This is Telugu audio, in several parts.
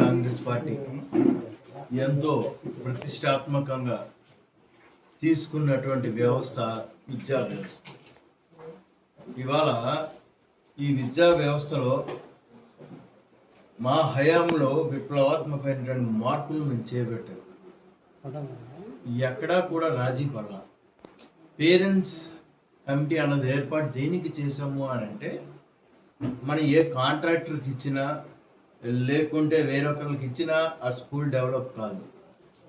కాంగ్రెస్ పార్టీ ఎంతో ప్రతిష్టాత్మకంగా తీసుకున్నటువంటి వ్యవస్థ విద్యా వ్యవస్థ. ఇవాళ ఈ విద్యా వ్యవస్థలో మా హయాంలో విప్లవాత్మకమైనటువంటి మార్పులు మేము చేపట్టాము ఎక్కడా కూడా రాజీ పడాల. పేరెంట్స్ కమిటీ అన్నది ఏర్పాటు దేనికి చేసాము అని అంటే మనం ఏ కాంట్రాక్టర్కి ఇచ్చినా లేకుంటే వేరొకరికి ఇచ్చినా ఆ స్కూల్ డెవలప్ కాదు.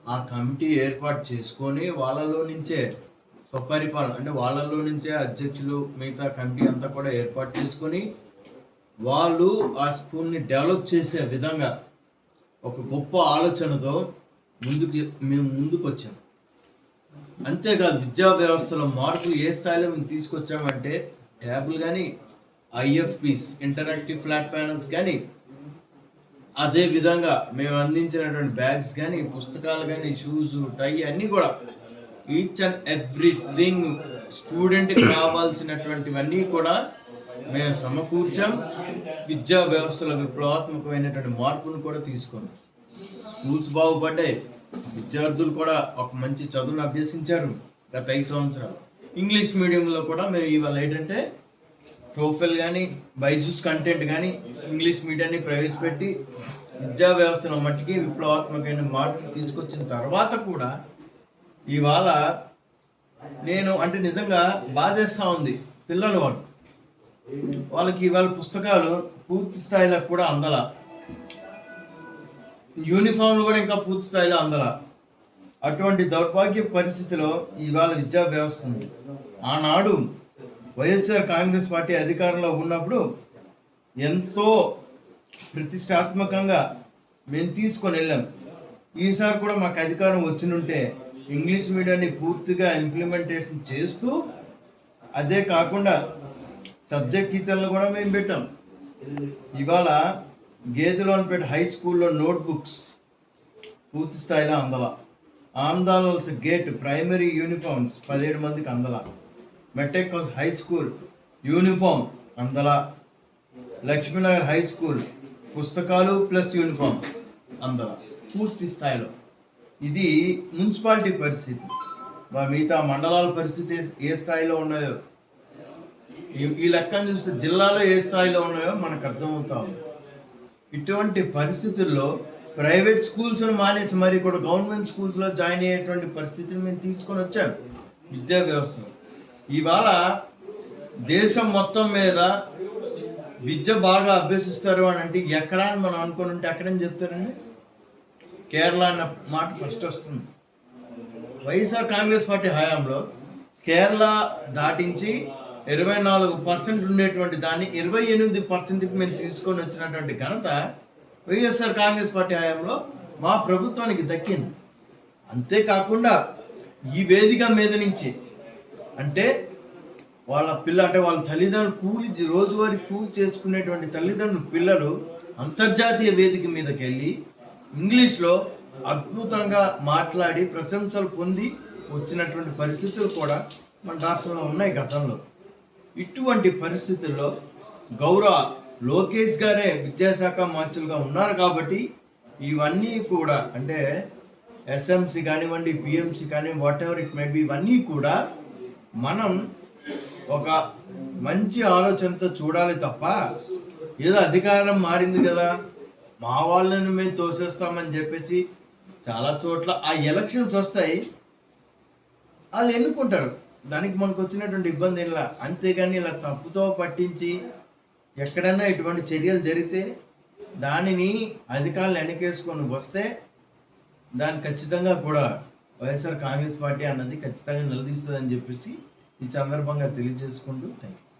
ఆ కమిటీ ఏర్పాటు చేసుకొని వాళ్ళలో నుంచే స్వపరిపాలన అంటే వాళ్ళలో నుంచే అధ్యక్షులు మిగతా కమిటీ అంతా కూడా ఏర్పాటు చేసుకొని వాళ్ళు ఆ స్కూల్ని డెవలప్ చేసే విధంగా ఒక గొప్ప ఆలోచనతో ముందుకు మేము ముందుకు వచ్చాం అంతేకాదు విద్యా వ్యవస్థలో మార్పులు ఏ స్థాయిలో మేము తీసుకొచ్చామంటే ట్యాబ్లు కానీ ఐఎఫ్పిస్ ఇంటరాక్టివ్ ఫ్లాట్ ప్యానల్స్ కానీ అదే విధంగా మేము అందించినటువంటి బ్యాగ్స్ కానీ పుస్తకాలు కానీ షూస్ టై అన్నీ కూడా ఈచ్ అండ్ ఎవ్రీథింగ్ స్టూడెంట్కి కావాల్సినటువంటివన్నీ కూడా మేము సమకూర్చాం. విద్యా వ్యవస్థలో విప్లవాత్మకమైనటువంటి మార్పును కూడా తీసుకున్నాం. స్కూల్స్ బాగుపడ్డాయి. విద్యార్థులు కూడా ఒక మంచి చదువును అభ్యసించారు గత ఐదు సంవత్సరాలు. ఇంగ్లీష్ మీడియంలో కూడా మేము ఇవాళ ఏంటంటే టోఫెల్ కానీ బైజూస్ కంటెంట్ కానీ ఇంగ్లీష్ మీడియాన్ని ప్రవేశపెట్టి విద్యా వ్యవస్థను మట్టికి విప్లవాత్మకమైన మార్పులు తీసుకొచ్చిన తర్వాత కూడా ఇవాళ నేను అంటే నిజంగా బాధేస్తూ ఉంది పిల్లలు వాళ్ళు. వాళ్ళకి ఇవాళ పుస్తకాలు పూర్తి స్థాయిలో కూడా అందల. యూనిఫామ్లు కూడా ఇంకా పూర్తి స్థాయిలో అందల. అటువంటి దౌర్భాగ్య పరిస్థితిలో ఇవాళ విద్యా వ్యవస్థ ఉంది. ఆనాడు వైఎస్ఆర్ కాంగ్రెస్ పార్టీ అధికారంలో ఉన్నప్పుడు ఎంతో ప్రతిష్టాత్మకంగా మేము తీసుకొని వెళ్ళాం. ఈసారి కూడా మాకు అధికారం వచ్చినుంటే ఇంగ్లీష్ మీడియాన్ని పూర్తిగా ఇంప్లిమెంటేషన్ చేస్తూ అదే కాకుండా సబ్జెక్ట్ టీచర్లు కూడా మేము పెట్టాం. ఇవాళ గేదెలోనిపేట హై స్కూల్లో నోట్బుక్స్ పూర్తి స్థాయిలో అందల. ఆందాల్స్ గేట్ ప్రైమరీ యూనిఫామ్స్ పదిహేడు మందికి అందల. మెటెక్ హై స్కూల్ యూనిఫామ్ అందల లక్ష్మీనగర్ హై స్కూల్ పుస్తకాలు ప్లస్ యూనిఫామ్ అందల పూర్తి స్థాయిలో. ఇది మున్సిపాలిటీ పరిస్థితి. మరి మిగతా మండలాల పరిస్థితి ఏ- స్థాయిలో ఉన్నాయో? ఈ- లెక్కను చూస్తే జిల్లాలో ఏ స్థాయిలో ఉన్నాయో మనకు అర్థమవుతా ఉంది. ఇటువంటి పరిస్థితుల్లో ప్రైవేట్ స్కూల్స్ను మానేసి మరి కూడా గవర్నమెంట్ స్కూల్స్లో జాయిన్ అయ్యేటువంటి పరిస్థితిని మేము తీసుకొని వచ్చాను విద్యా వ్యవస్థలో. ఇవాళ దేశం మొత్తం మీద విద్య బాగా అభ్యసిస్తారు అని అంటే ఎక్కడ అని మనం అనుకుని ఉంటే ఎక్కడని చెప్తారండి? కేరళ అన్న మాట ఫస్ట్ వస్తుంది. వైఎస్ఆర్ కాంగ్రెస్ పార్టీ హయాంలో కేరళ దాటించి ఇరవై నాలుగు పర్సెంట్ ఉండేటువంటి దాన్ని ఇరవై ఎనిమిది పర్సెంట్కి మేము తీసుకొని వచ్చినటువంటి ఘనత వైఎస్ఆర్ కాంగ్రెస్ పార్టీ హయాంలో మా ప్రభుత్వానికి దక్కింది. అంతేకాకుండా ఈ వేదిక మీద నుంచి అంటే వాళ్ళ పిల్ల అంటే వాళ్ళ తల్లిదండ్రులు కూలి రోజువారీ కూలి చేసుకునేటువంటి తల్లిదండ్రులు పిల్లలు అంతర్జాతీయ వేదిక మీదకి వెళ్ళి ఇంగ్లీష్లో అద్భుతంగా మాట్లాడి ప్రశంసలు పొంది వచ్చినటువంటి పరిస్థితులు కూడా మన రాష్ట్రంలో ఉన్నాయి గతంలో. ఇటువంటి పరిస్థితుల్లో గౌరవ లోకేష్ గారే విద్యాశాఖ మంత్రులుగా ఉన్నారు కాబట్టి ఇవన్నీ కూడా అంటే ఎస్ఎంసి కానివ్వండి పిఎంసి కానివ్వండి whatever it may be ఇవన్నీ కూడా మనం ఒక మంచి ఆలోచనతో చూడాలి తప్ప ఏదో అధికారం మారింది కదా. మా వాళ్ళని మేము తోసేస్తామని చెప్పేసి చాలా చోట్ల ఆ ఎలక్షన్స్ వస్తాయి. వాళ్ళు ఎన్నుకుంటారు. దానికి మనకు వచ్చినటువంటి ఇబ్బంది ఇలా అంతేగాని ఇలా తప్పుతో పట్టించి ఎక్కడైనా ఇటువంటి చర్యలు జరిగితే దానిని అధికారులు వెనకేసుకొని వస్తే దాన్ని ఖచ్చితంగా కూడా వైఎస్ఆర్ కాంగ్రెస్ పార్టీ అన్నది ఖచ్చితంగా నిలదీస్తుందని చెప్పేసి ఈ సందర్భంగా తెలియజేసుకుంటూ థ్యాంక్ యూ